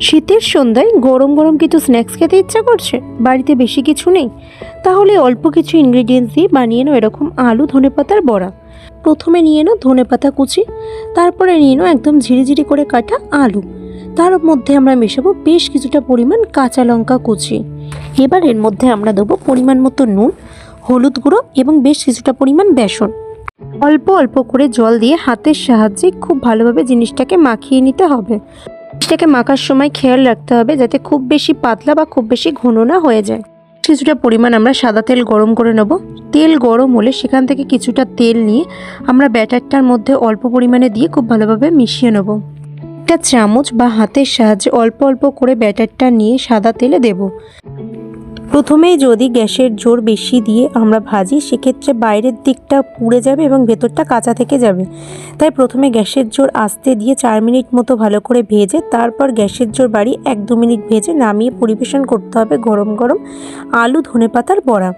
শীতের সন্ধ্যায় গরম গরম কিছু স্ন্যাক্স খেতে ইচ্ছা করছে, বাড়িতে বেশি কিছু নেই। তাহলে অল্প কিছু ইনগ্রেডিয়েন্টস দিয়ে বানিয়ে নাও এরকম আলু, ধনেপাতার বড়া। প্রথমে নিয়ে নাও ধনেপাতা কুচি, তারপরে নিয়ে নাও একদম ঝিরিঝিরি করে কাটা আলু। তার মধ্যে আমরা মেশাবো বেশ কিছুটা পরিমাণ কাঁচা লঙ্কা কুচি। এবার এর মধ্যে আমরা দেবো পরিমাণ মতো নুন, হলুদ গুঁড়ো এবং বেশ কিছুটা পরিমাণ বেসন। অল্প অল্প করে জল দিয়ে হাতের সাহায্যে খুব ভালোভাবে জিনিসটাকে মাখিয়ে নিতে হবে। জিনিসটাকে মাখার সময় খেয়াল রাখতে হবে যাতে খুব বেশি পাতলা বা খুব বেশি ঘন না হয়ে যায়। কিছুটা পরিমাণ আমরা সাদা তেল গরম করে নেব। তেল গরম হলে সেখান থেকে কিছুটা তেল নিয়ে আমরা ব্যাটারটার মধ্যে অল্প পরিমাণে দিয়ে খুব ভালোভাবে মিশিয়ে নেব। একটা চামচ বা হাতের সাহায্যে অল্প অল্প করে ব্যাটারটা নিয়ে সাদা তেলে দেব। প্রথমেই যদি গ্যাসের জোর বেশি দিয়ে আমরা ভাজি, সেক্ষেত্রে বাইরের দিকটা পুড়ে যাবে এবং ভেতরটা কাঁচা থেকে যাবে। তাই প্রথমে গ্যাসের জোর আসতে দিয়ে চার মিনিট মতো ভালো করে ভেজে, তারপর গ্যাসের জোর বাড়ি এক দু মিনিট ভেজে নামিয়ে পরিবেশন করতে হবে গরম গরম আলু ধনে পাতার বড়া।